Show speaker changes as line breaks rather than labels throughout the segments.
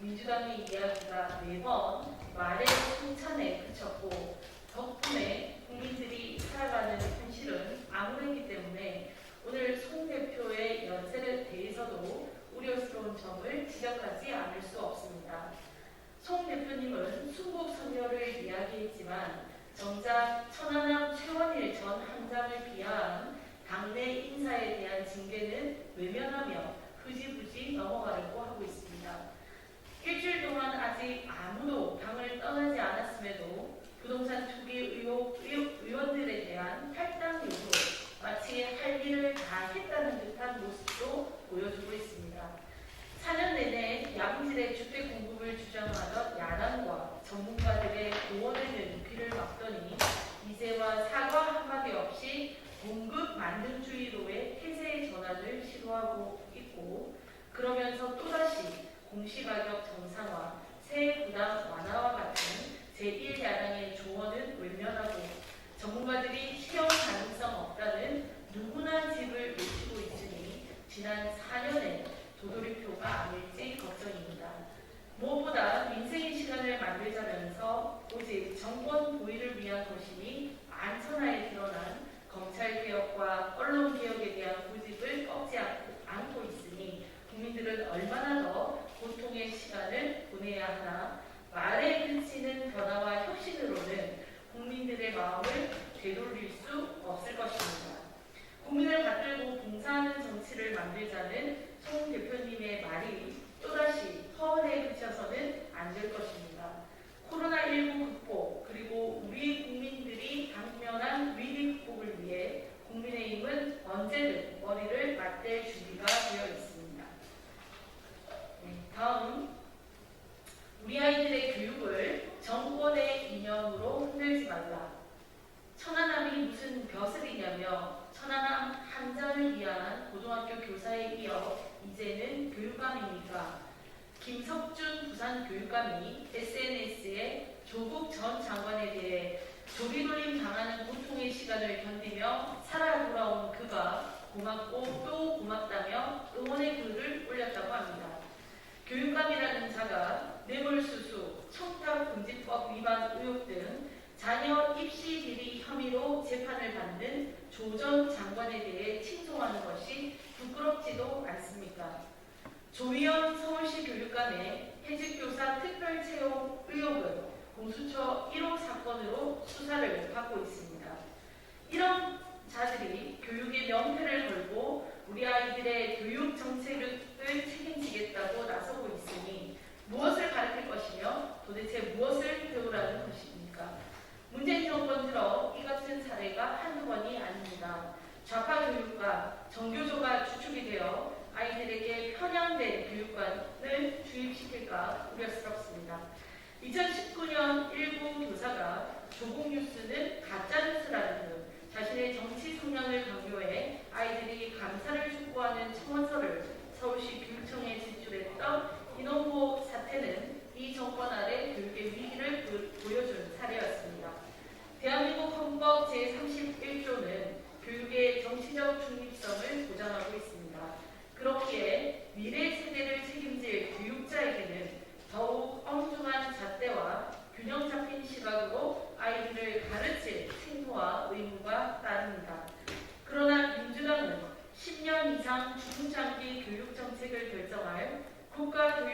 민주당의 이야기가 매번 말의 칭찬에 그쳤고 덕분에 국민들이 살아가는 현실은 암울했기 때문에 오늘 송 대표의 연세에 대해서도 우려스러운 점을 지적하지 않을 수 없습니다. 송 대표님은 순복선열을 이야기했지만 정작 천안함 최원일 전 함장을 비하한 당내 인사에 대한 징계는 외면하며 흐지부지 넘어가려고 하고 있습니다. 아직 아무도 당을 떠나지 않았음에도 부동산 투기 의혹, 의원들에 대한 탈당 요구 마치 할 일을 다 했다는 듯한 모습도 보여주고 있습니다. 4년 내내 야부질의 주택 공급을 주장하던 야당과 전문가들의 조언에는 귀를 막더니 이제와 사과 한마디 없이 공급 만능주의로의 폐쇄의 전환을 시도하고 있고 그러면서 또다시 공시가격 정상화, 세액 부담 완화와 같은 제1야당의 조언은 외면하고 전문가들이 실현 가능성 없다는 누구나 집을 외치고 있으니 지난 4년의 도돌이표가 아닐지 걱정입니다. 무엇보다 민생의 시간을 만들자면서 오직 정권 보위를 위한 것이니 안천하에 드러난 검찰개혁과 언론개혁에 대한 고집을 꺾지 않고 있으니 국민들은 얼마나 더 고통의 시간을 보내야 하나 말에 그치는 변화와 혁신으로는 국민들의 마음을 되돌릴 수 없을 것입니다. 국민을 받들고 봉사하는 정치를 만들자는 송 대표님의 말이 또다시 허언에 그쳐서는 안 될 것입니다. 코로나19 극복 그리고 우리 국민들이 당면한 위기 극복을 위해 국민의힘은 언제든 머리를 맞댈 준비가 되어 있습니다. 네, 다음 우리 아이들의 교육을 정권의 이념으로 흔들지 말라. 천안함이 무슨 벼슬이냐며 천안함 한자를 위한 고등학교 교사에 이어 이제는 교육감입니까? 김석준 부산 교육감이 SNS에 조국 전 장관에 대해 조리돌림 당하는 고통의 시간을 견디며 살아 돌아온 그가 고맙고 또 고맙다며 응원의 글을 올렸다고 합니다. 교육감이라는 자가 뇌물수수, 청탁금지법 위반 의혹 등 자녀 입시 비리 혐의로 재판을 받는 조전 장관에 대해 칭송하는 것이 부끄럽지도 않습니까? 조희연 서울시 교육감의 해직교사 특별 채용 의혹은 공수처 1호 사건으로 수사를 받고 있습니다. 이런 자들이 교육의 명패를 걸고 우리 아이들의 교육 정책을 책임지겠다고 나서고 있으니 무엇을 가르칠 것이며 도대체 무엇을 배우라는 것입니까? 문재인 정권 들어 이 같은 사례가 한두 번이 아닙니다. 좌파 교육과 정교조가 주축이 되어 아이들에게 편향된 교육관을 주입시킬까 우려스럽습니다. 2019년 일부 교사가 조국 뉴스는 가짜 뉴스라는 등 자신의 정치 성향을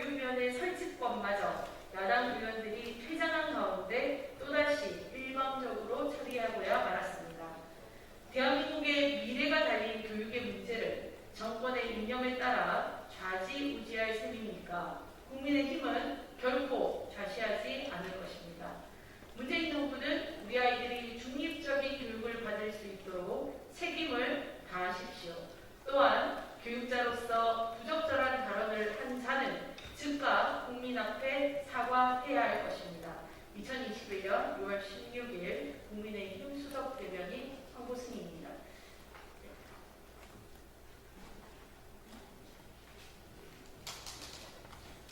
교육위원회 설치법마저 야당 의원들이 퇴장한 가운데 또다시 일방적으로 처리하고야 말았습니다. 대한민국의 미래가 달린 교육의 문제를 정권의 이념에 따라 좌지우지할 셈이니까 국민의 힘은 결코 좌시하지 않을 것입니다. 문재인 정부는 우리 아이들이 중립적인 교육을 받을 수 있도록 책임을 다하십시오. 또한 교육자로 2020년 6월 16일